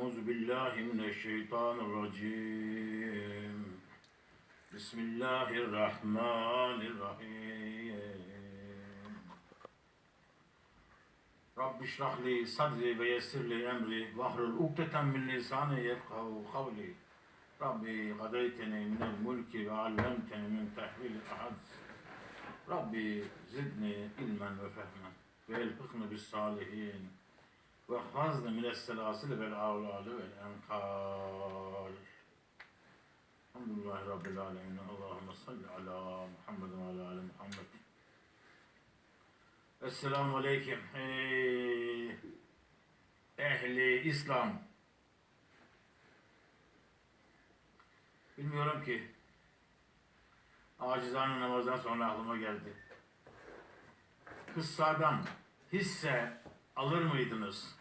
أعوذ بالله من الشيطان الرجيم بسم الله الرحمن الرحيم رب اشرح لي صدري ويسر لي أمري واحلل عقدة من لساني يفقهوا قولي ربي قضيتني من الملك وعلمتني من تحويل الأحاديث ربي زدني علما وفهما والحقني بالصالحين ve hazne minesselâsıl vel avlâlı vel enkâl. Elhamdülillahi Rabbil alemin. Allahümme salli ala Muhammed ve ala ali Muhammed. Esselamu aleyküm. Ey ehli İslam. Bilmiyorum ki acizane namazdan sonra aklıma geldi. Kıssadan hisse alır mıydınız?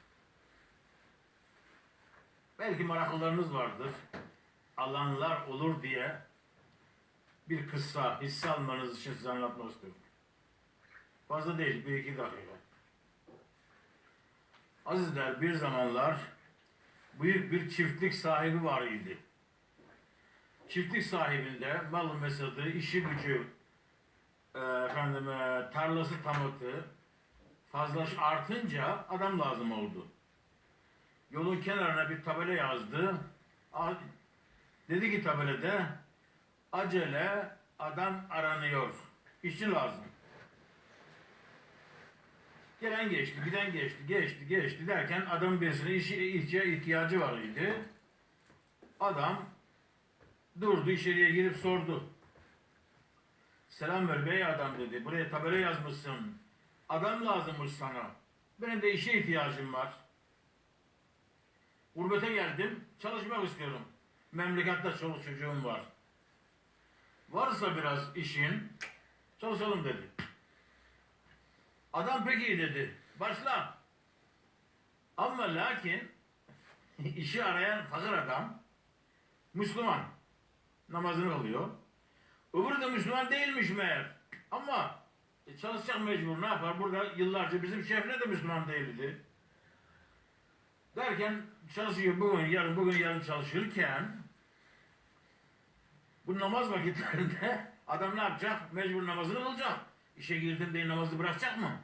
Belki meraklılarınız vardır. Alanlar olur diye bir kıssa hisse almanız için size anlatmak istiyorum. Fazla değil, bir iki dakika. Azizler bir zamanlar büyük bir çiftlik sahibi var idi. Çiftlik sahibinde mal mesadı, işi gücü, e, efendim, e, tarlası tamıtı fazla artınca adam lazım oldu. Yolun kenarına bir tabela yazdı. Dedi ki tabelada acele adam aranıyor. İşçi lazım. Gelen geçti, giden geçti, geçti, geçti derken adam birisine işe ihtiyacı var idi. Adam durdu içeriye girip sordu. Selam ver bey adam dedi. Buraya tabela yazmışsın. Adam lazımmış sana. Benim de işe ihtiyacım var. Gurbete geldim. Çalışmak istiyorum. Memlekette çoluk çocuğum var. Varsa biraz işin çalışalım dedi. Adam peki dedi. Başla. Ama lakin işi arayan fakir adam Müslüman. Namazını kılıyor. Öbürü de Müslüman değilmiş meğer. Ama e, çalışacak mecbur ne yapar? Burada yıllarca bizim şefne de Müslüman değildi. Derken çalışıyor bugün yarın bugün yarın çalışırken bu namaz vakitlerinde adam ne yapacak? Mecbur namazını kılacak. İşe girdin diye namazı bırakacak mı?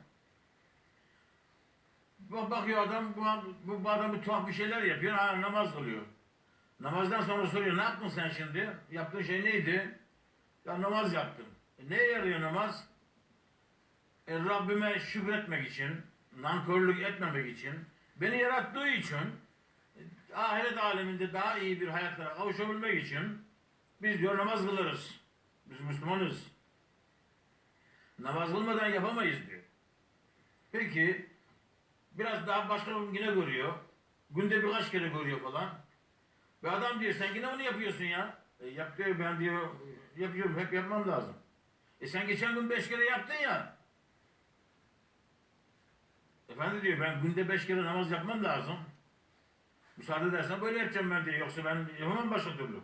Bak bakıyor adam bu, bu adam bir tuhaf bir şeyler yapıyor. Ha namaz kılıyor. Namazdan sonra soruyor ne yaptın sen şimdi? Yaptığın şey neydi? Ya namaz yaptım. E, neye yarıyor namaz? E, Rabbime şükretmek için, nankörlük etmemek için, beni yarattığı için, ahiret aleminde daha iyi bir hayatlara kavuşabilmek için biz diyor namaz kılarız. Biz Müslümanız. Namaz kılmadan yapamayız diyor. Peki biraz daha başka yine görüyor. Günde birkaç kere görüyor falan. Ve adam diyor sen yine onu yapıyorsun ya. E, yap diyor ben diyor yapıyorum hep yapmam lazım. E sen geçen gün beş kere yaptın ya. Efendi diyor ben günde beş kere namaz yapmam lazım. Müsaade edersen böyle yapacağım ben diyor. Yoksa ben yapamam başka türlü.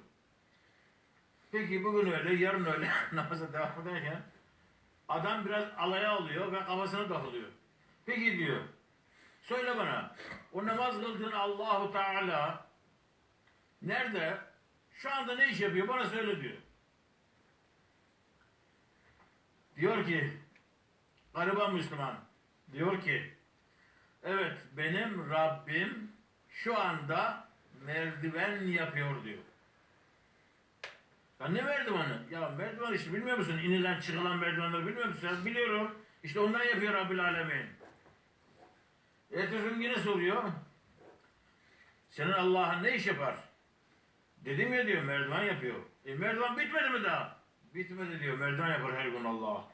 Peki bugün öyle, yarın öyle namaza devam ederken adam biraz alaya alıyor ve kafasına takılıyor. Peki diyor, söyle bana, o namaz kıldığın Allahu Teala nerede? Şu anda ne iş yapıyor? Bana söyle diyor. Diyor ki, gariban Müslüman, diyor ki, evet benim Rabbim şu anda merdiven yapıyor diyor. Ya ne merdiveni? Ya merdiven işte bilmiyor musun? İnilen çıkılan merdivenleri bilmiyor musun? Ya biliyorum. İşte ondan yapıyor Rabbil Alemin. Ertesi yine soruyor. Senin Allah'ın ne iş yapar? Dedim ya diyor merdiven yapıyor. E merdiven bitmedi mi daha? Bitmedi diyor merdiven yapar her gün Allah.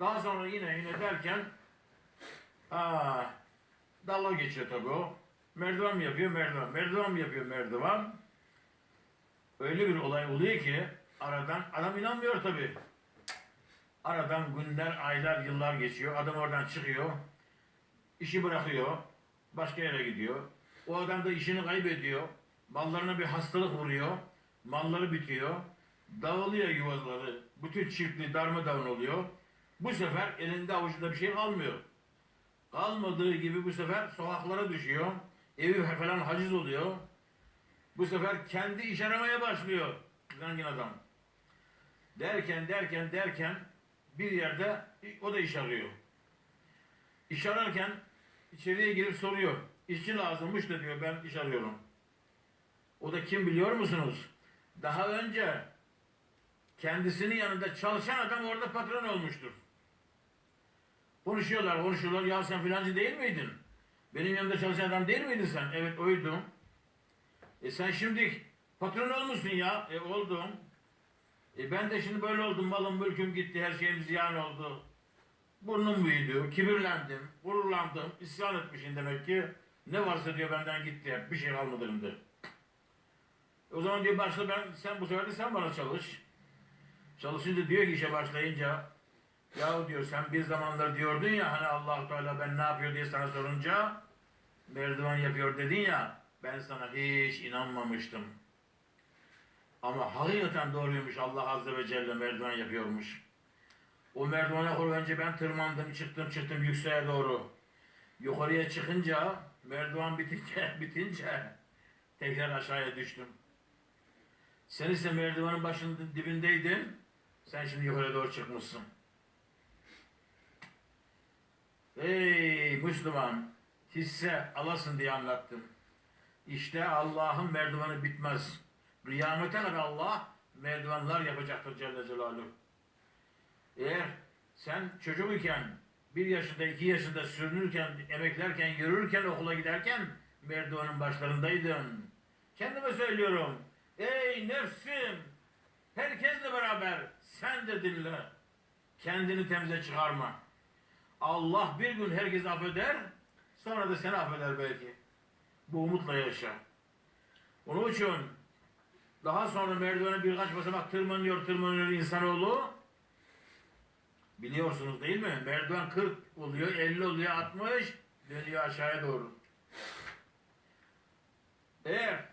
Daha sonra yine yine derken aa, dalga geçiyor tabii o. Merdiven yapıyor merdiven? Merdiven yapıyor merdiven? Öyle bir olay oluyor ki aradan adam inanmıyor tabii. Aradan günler, aylar, yıllar geçiyor. Adam oradan çıkıyor. işi bırakıyor. Başka yere gidiyor. O adam da işini kaybediyor. Mallarına bir hastalık vuruyor. Malları bitiyor. Dağılıyor yuvaları. Bütün çiftliği darmadağın oluyor. Bu sefer elinde avucunda bir şey kalmıyor. Kalmadığı gibi bu sefer sokaklara düşüyor. Evi falan haciz oluyor. Bu sefer kendi iş aramaya başlıyor zengin adam. Derken derken derken bir yerde o da iş arıyor. İş ararken içeriye girip soruyor. İşçi lazımmış da diyor ben iş arıyorum. O da kim biliyor musunuz? Daha önce kendisinin yanında çalışan adam orada patron olmuştur. Konuşuyorlar, konuşuyorlar. Ya sen filancı değil miydin? Benim yanımda çalışan adam değil miydin sen? Evet oydum. E sen şimdi patron olmuşsun ya. E oldum. E ben de şimdi böyle oldum. Malım mülküm gitti. Her şeyim ziyan oldu. Burnum büyüdü. Kibirlendim. Gururlandım. isyan etmişim demek ki. Ne varsa diyor benden gitti. Bir şey kalmadı elimde. O zaman diyor başla ben sen bu sefer de sen bana çalış. Çalışınca diyor ki işe başlayınca ya diyor sen bir zamanlar diyordun ya hani allah Teala ben ne yapıyor diye sana sorunca merdiven yapıyor dedin ya ben sana hiç inanmamıştım. Ama hakikaten doğruymuş Allah Azze ve Celle merdiven yapıyormuş. O merdivene koy önce ben tırmandım çıktım çıktım yükseğe doğru. Yukarıya çıkınca merdiven bitince, bitince tekrar aşağıya düştüm. Sen ise merdivenin başının dibindeydin. Sen şimdi yukarı doğru çıkmışsın. Ey Müslüman, hisse alasın diye anlattım. İşte Allah'ın merdiveni bitmez. Kıyamete kadar Allah merdivenler yapacaktır Celle Celaluhu. Eğer sen çocuk iken, bir yaşında, iki yaşında sürünürken, emeklerken, yürürken, okula giderken merdivenin başlarındaydın. Kendime söylüyorum. Ey nefsim! Herkesle beraber sen de dinle. Kendini temize çıkarma. Allah bir gün herkesi affeder, sonra da seni affeder belki. Bu umutla yaşa. Onun için daha sonra merdivene birkaç basamak tırmanıyor, tırmanıyor insanoğlu. Biliyorsunuz değil mi? Merdiven 40 oluyor, 50 oluyor, 60 dönüyor aşağıya doğru. Eğer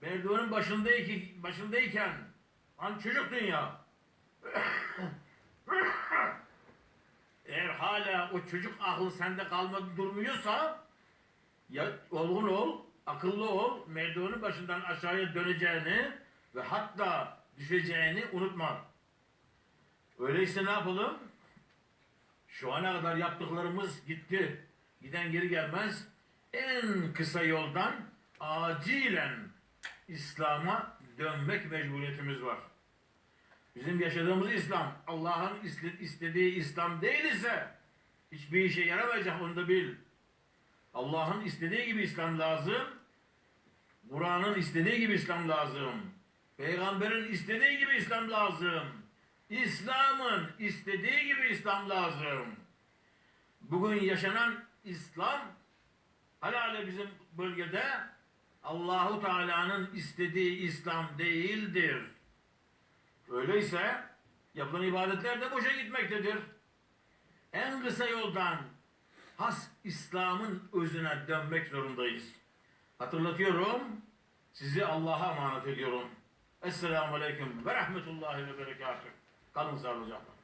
merdivenin başındayken, başındayken hani çocuk dünya eğer hala o çocuk aklı sende kalmadı durmuyorsa ya olgun ol, akıllı ol, merdivenin başından aşağıya döneceğini ve hatta düşeceğini unutma. Öyleyse ne yapalım? Şu ana kadar yaptıklarımız gitti. Giden geri gelmez. En kısa yoldan acilen İslam'a dönmek mecburiyetimiz var. Bizim yaşadığımız İslam Allah'ın iste- istediği İslam değil ise hiçbir işe yaramayacak onu da bil. Allah'ın istediği gibi İslam lazım. Kur'an'ın istediği gibi İslam lazım. Peygamberin istediği gibi İslam lazım. İslam'ın istediği gibi İslam lazım. Bugün yaşanan İslam hala bizim bölgede Allahu Teala'nın istediği İslam değildir. Öyleyse yapılan ibadetler de boşa gitmektedir. En kısa yoldan has İslam'ın özüne dönmek zorundayız. Hatırlatıyorum, sizi Allah'a emanet ediyorum. Esselamu Aleyküm ve Rahmetullahi ve Berekatuhu. Kalın sağlıcakla.